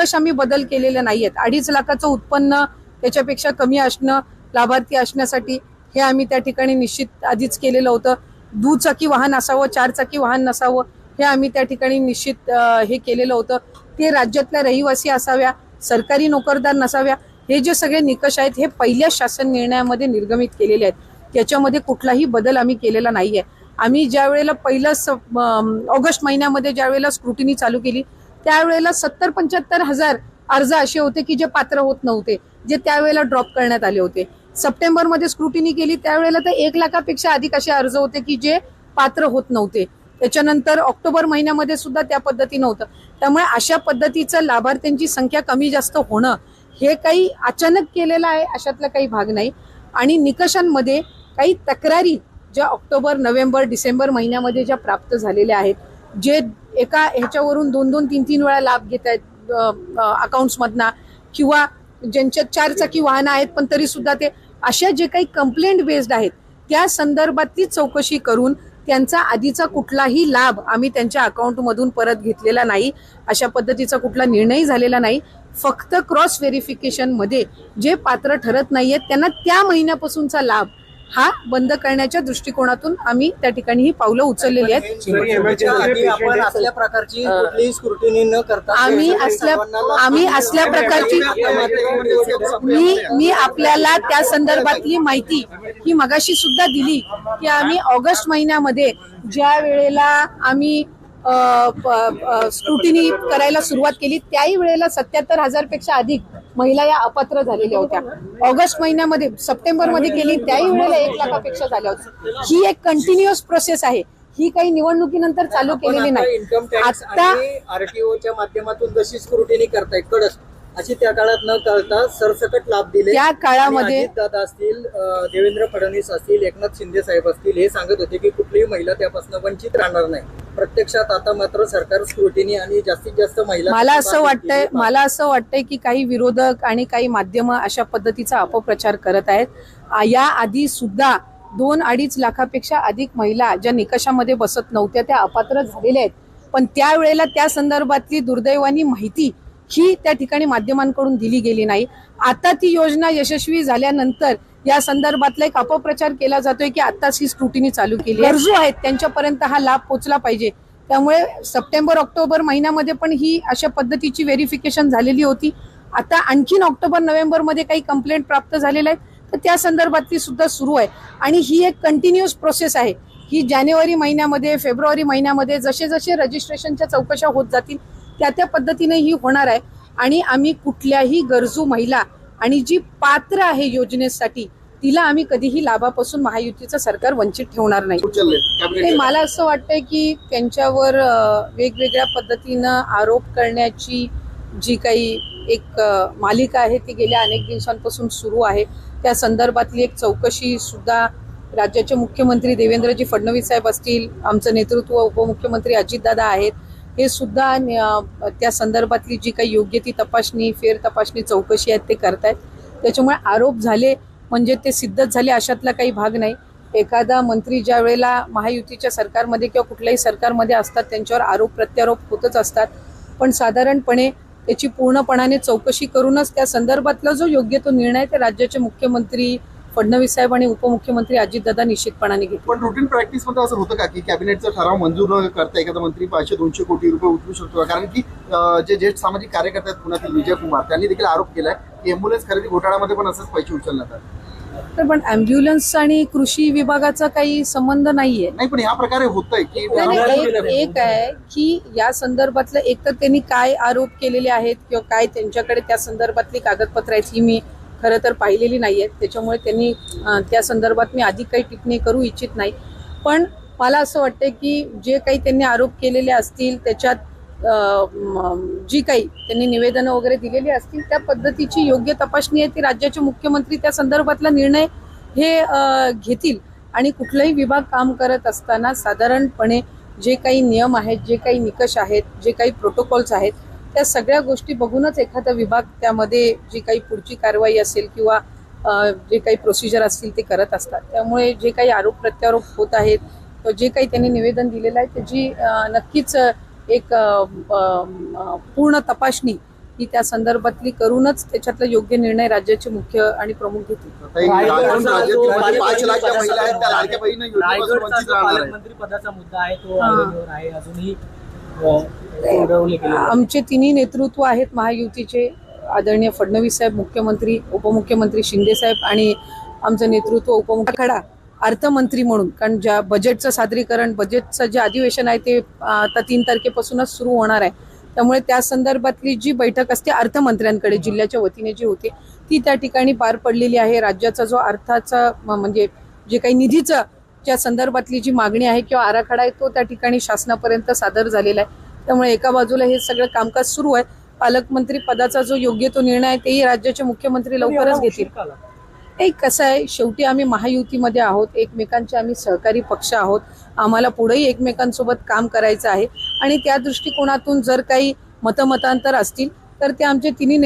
निकष आम्ही बदल केलेले नाही आहेत अडीच लाखाचं उत्पन्न त्याच्यापेक्षा कमी असणं लाभार्थी असण्यासाठी हे आम्ही त्या ठिकाणी निश्चित आधीच केलेलं होतं. दुचाकी वाहन असावं चारचाकी वाहन नसावं हे आम्ही त्या ठिकाणी निश्चित हे केलेलं होतं. ते राज्यातल्या रहिवासी असाव्या सरकारी नोकरदार नसाव्या हे जे सगळे निकष आहेत हे पहिल्या शासन निर्णयामध्ये निर्गमित केलेले आहेत. त्याच्यामध्ये कुठलाही बदल आम्ही केलेला नाही आहे आम्ही ज्या वेळेला पहिलं स- ऑगस्ट महिन्यामध्ये ज्या वेळेला स्क्रुटिनी चालू केली त्यावेळेला सत्तर पंच्याहत्तर हजार अर्ज असे होते की जे पात्र होत नव्हते जे त्यावेळेला ड्रॉप करण्यात आले होते. सप्टेंबरमध्ये स्क्रुटिनी केली त्यावेळेला तर एक लाखापेक्षा अधिक असे अर्ज होते की जे पात्र होत नव्हते. त्याच्यानंतर ऑक्टोबर महिन्यामध्ये सुद्धा त्या पद्धतीनं होतं. त्यामुळे अशा पद्धतीचं लाभार्थ्यांची संख्या कमी जास्त होणं हे काही अचानक केलेलं आहे अशातला काही भाग नाही. आणि निकषांमध्ये काही तक्रारी ज्या ऑक्टोबर नोव्हेंबर डिसेंबर महिन्यामध्ये ज्या प्राप्त झालेल्या आहेत जे एका ह्याच्यावरून दोन दोन तीन तीन वेळा लाभ घेत आहेत अकाउंट्समधना किंवा ज्यांच्या चार चाकी वाहनं आहेत पण तरी सुद्धा ते अशा जे काही कंप्लेंट बेस्ड आहेत त्या संदर्भातली चौकशी करून त्यांचा आधीचा कुठलाही लाभ आम्ही त्यांच्या अकाउंटमधून परत घेतलेला नाही. अशा पद्धतीचा कुठला निर्णय झालेला नाही. फक्त क्रॉस व्हेरिफिकेशनमध्ये जे पात्र ठरत नाही आहेत त्यांना त्या महिन्यापासूनचा लाभ हा बंद करण्याच्या दृष्टिकोनातून आम्ही त्या ठिकाणी ही पावलं उचललेली आहेत. आपण असल्या प्रकारची कुठलीही स्क्रुटिनी न करता आम्ही असल्या आम्ही असल्या प्रकारची मी मी आपल्याला त्या संदर्भातली माहिती ही मगाशी सुद्धा दिली की आम्ही ऑगस्ट महिन्यामध्ये ज्या वेळेला आम्ही स्क्रुटिनी करायला सुरुवात केली त्याही वेळेला सत्याहत्तर हजारपेक्षा अधिक महिला या अपात्र झालेल्या होत्या. ऑगस्ट महिन्यामध्ये सप्टेंबरमध्ये केली त्याही वेळेला एक लाखापेक्षा झाल्या होत्या. ही एक कंटिन्युअस प्रोसेस आहे. ही काही निवडणुकीनंतर चालू केलेली नाही. इन्कम टॅक्स आता आरटीओच्या माध्यमातून जशी स्क्रुटिनी करताय कडक. अशी त्या काळात न करता सरसकट लाभ दिले. त्या काळामध्ये- दादा असतील देवेंद्र फडणवीस असतील एकनाथ शिंदे साहेब असतील हे सांगत होते की कुठलीही महिला त्यापासून वंचित राहणार नाही. प्रत्यक्षात आता मात्र सरकार स्क्रुटिनी आणि जास्तीत जास्त महिला मला असं वाटतंय मला असं वाटतंय की काही विरोधक आणि काही माध्यम अशा पद्धतीचा अपप्रचार करत आहेत. या आधी सुद्धा दोन अडीच लाखापेक्षा अधिक महिला ज्या निकषामध्ये बसत नव्हत्या त्या अपात्र झालेल्या आहेत. पण त्यावेळेला त्या संदर्भातली दुर्दैवानी माहिती ही त्या ठिकाणी माध्यमांकडून दिली गेली नाही. आता ती योजना यशस्वी झाल्यानंतर या संदर्भातला एक अपप्रचार केला जातोय की आताच ही स्क्रुटिनी चालू केली. गरजू आहेत. त्यांच्यापर्यंत हा लाभ पोहोचला पाहिजे. त्यामुळे सप्टेंबर ऑक्टोबर महिन्यामध्ये पण ही अशा पद्धतीची व्हेरिफिकेशन झालेली होती. आता आणखीन ऑक्टोबर नोव्हेंबरमध्ये काही कंप्लेंट प्राप्त झालेल्या आहेत. तर त्या संदर्भातली सुद्धा सुरू आहे. आणि ही एक कंटिन्युअस प्रोसेस आहे. ही जानेवारी महिन्यामध्ये फेब्रुवारी महिन्यामध्ये जसे जसे रजिस्ट्रेशनच्या चौकशा होत जातील त्या त्या पद्धतीने ही होणार आहे. आणि आम्ही कुठल्याही गरजू महिला आणि जी पात्र आहे योजनेसाठी तिला आम्ही कधीही लाभापासून महायुतीचं सरकार वंचित ठेवणार नाही. मला असं वाटतंय की त्यांच्यावर वेगवेगळ्या पद्धतीनं आरोप करण्याची जी काही एक मालिका आहे ती गेल्या अनेक दिवसांपासून सुरू आहे. त्या संदर्भातली एक चौकशी सुद्धा राज्याचे मुख्यमंत्री देवेंद्रजी फडणवीस साहेब असतील आमचं नेतृत्व उपमुख्यमंत्री अजितदादा आहेत हे सुद्धा त्या संदर्भातली जी काही योग्य ती तपासणी फेर तपासणी चौकशी आहेत ते करतायत. त्याच्यामुळे आरोप झाले म्हणजे ते सिद्धच झाले अशातला काही भाग नाही. एखादा मंत्री ज्या वेळेला महायुतीच्या सरकारमध्ये किंवा कुठल्याही सरकारमध्ये असतात त्यांच्यावर आरोप प्रत्यारोप होतच असतात. पण साधारणपणे त्याची पूर्णपणाने चौकशी करूनच त्या संदर्भातला जो योग्य तो निर्णय ते राज्याचे मुख्यमंत्री फडणवीस साहेब आणि उपमुख्यमंत्री अजितदादा निश्चितपणाने घेतील. पण रुटीन प्रॅक्टिसमध्ये असं होतं का की कॅबिनेटचा ठराव मंजूर न करता एखादा मंत्री पाचशे दोनशे कोटी रुपये उचलू शकतो? कारण की जे ज्येष्ठ सामाजिक कार्यकर्ते आहेत पुण्यातील विजय कुमार त्यांनी देखील आरोप केलाय की एम्ब्युलन्स खरेदी घोटाळ्यामध्ये पण असंच पैसे उचलण्यात आले. तर पण अँब्युलन्स आणि कृषी विभागाचा काही संबंध नाहीये. नाही पण ह्या प्रकारे की नाही, एक एक आहे की या संदर्भातलं एक तर त्यांनी काय आरोप केलेले आहेत किंवा काय त्यांच्याकडे त्या संदर्भातली कागदपत्र आहेत ही मी खरं तर पाहिलेली नाही आहेत त्याच्यामुळे त्यांनी त्या संदर्भात मी अधिक काही टिप्पणी करू इच्छित नाही. पण मला असं वाटतं की जे काही त्यांनी आरोप केलेले असतील त्याच्यात जी काही त्यांनी निवेदनं वगैरे दिलेली असतील त्या पद्धतीची योग्य तपासणी आहे ती राज्याचे मुख्यमंत्री त्या संदर्भातला निर्णय हे घेतील. आणि कुठलाही विभाग काम करत असताना साधारणपणे जे काही नियम आहेत जे काही निकष आहेत जे काही प्रोटोकॉल्स आहेत त्या सगळ्या गोष्टी बघूनच एखादा विभाग त्यामध्ये जी काही पुढची कारवाई असेल किंवा जे काही प्रोसिजर असतील ते करत असतात त्यामुळे जे काही आरोप प्रत्यारोप होत आहेत किंवा जे काही त्यांनी निवेदन दिलेलं आहे त्याची नक्कीच एक पूर्ण तपासणी की त्या संदर्भातली करूनच त्याच्यातला योग्य निर्णय राज्याचे मुख्य आणि प्रमुख घेतील ही रायगडचा पालकमंत्री पदाचा महिला आहेत त्या मुद्दा लाडक्या आहे. तो हा. आहे अजूनही सोडवले आमचे तिन्ही नेतृत्व आहेत महायुतीचे. आदरणीय फडणवीस साहेब मुख्यमंत्री उपमुख्यमंत्री शिंदे साहेब आणि आमचं नेतृत्व उपमुख्य खडा अर्थमंत्री म्हणून. कारण ज्या बजेटचं सादरीकरण बजेटचं जे अधिवेशन आहे ते आता तीन तारखेपासूनच सुरू होणार आहे. त्यामुळे त्या संदर्भातली जी बैठक असते अर्थमंत्र्यांकडे जिल्ह्याच्या वतीने जी होती ती त्या ठिकाणी पार पडलेली आहे. राज्याचा जो अर्थाचा म्हणजे जे काही निधीचं ज्या संदर्भातली जी मागणी आहे किंवा आराखडा आहे तो त्या ठिकाणी शासनापर्यंत सादर झालेला आहे. त्यामुळे एका बाजूला हे सगळं कामकाज सुरू आहे. पालकमंत्री पदाचा जो योग्य तो निर्णय आहे तेही राज्याचे मुख्यमंत्री लवकरच घेतील? एक कसं आहे शेवटी आम्ही महायुतीमध्ये आहोत. एकमेकांचे आम्ही सहकारी पक्ष आहोत. आम्हाला पुढेही एकमेकांसोबत काम करायचं आहे. आणि त्या दृष्टिकोनातून जर काही मतमतांतर असतील तर ते आमचे तिन्ही